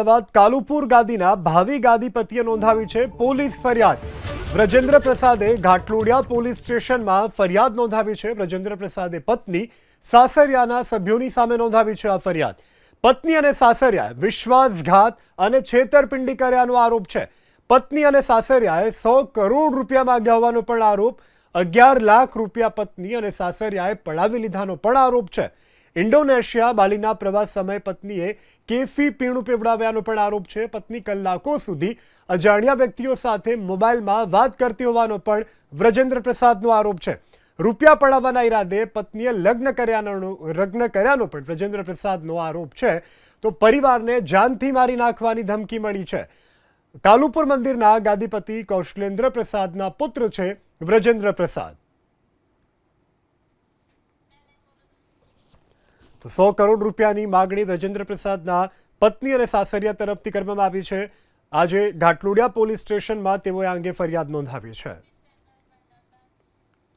અમદાવાદ કાલુપુર ગાદીના ભાવિ ગાદીપતિએ નોંધાવી છે પોલીસ ફરિયાદ. વ્રજેન્દ્ર પ્રસાદે ઘાટલોડિયા પોલીસ સ્ટેશનમાં ફરિયાદ નોંધાવી છે. વ્રજેન્દ્ર પ્રસાદે પત્ની સાસરિયાના સભ્યોની સામે નોંધાવી છે આ ફરિયાદ. પત્ની અને સાસરિયાએ વિશ્વાસઘાત અને છેતરપિંડી કર્યાનો આરોપ છે. પત્ની અને સાસરિયાએ સો કરોડ રૂપિયા માંગ્યા હોવાનો પણ આરોપ. અગિયાર લાખ રૂપિયા પત્ની અને સાસરિયાએ પડાવી લીધાનો પણ આરોપ છે. ઇન્ડોનેશિયા બાલીના પ્રવાસ સમયે પત્નીએ કેફી પીણું પીવડાવ્યાનો પણ આરોપ છે. પત્ની કલાકો સુધી અજાણ્યા વ્યક્તિઓ સાથે મોબાઈલમાં વાત કરતી હોવાનો પણ વ્રજેન્દ્ર પ્રસાદનો આરોપ છે. રૂપિયા પડાવવાના ઈરાદે પત્નીએ લગ્ન કર્યાનો લગ્ન કર્યાનો પણ વ્રજેન્દ્ર પ્રસાદનો આરોપ છે. તો પરિવારને જાનથી મારી નાખવાની ધમકી મળી છે. કાલુપુર મંદિરના ગાદીપતિ કૌશલેન્દ્ર પ્રસાદના પુત્ર છે વ્રજેન્દ્ર પ્રસાદ. તો સો કરોડ રૂપિયાની માગણી રજેન્દ્ર પ્રસાદના પત્ની અને સાસરિયા તરફથી કરવામાં આવી છે. આજે ઘાટલોડિયા પોલીસ સ્ટેશનમાં તેઓએ આ અંગે ફરિયાદ નોંધાવી છે.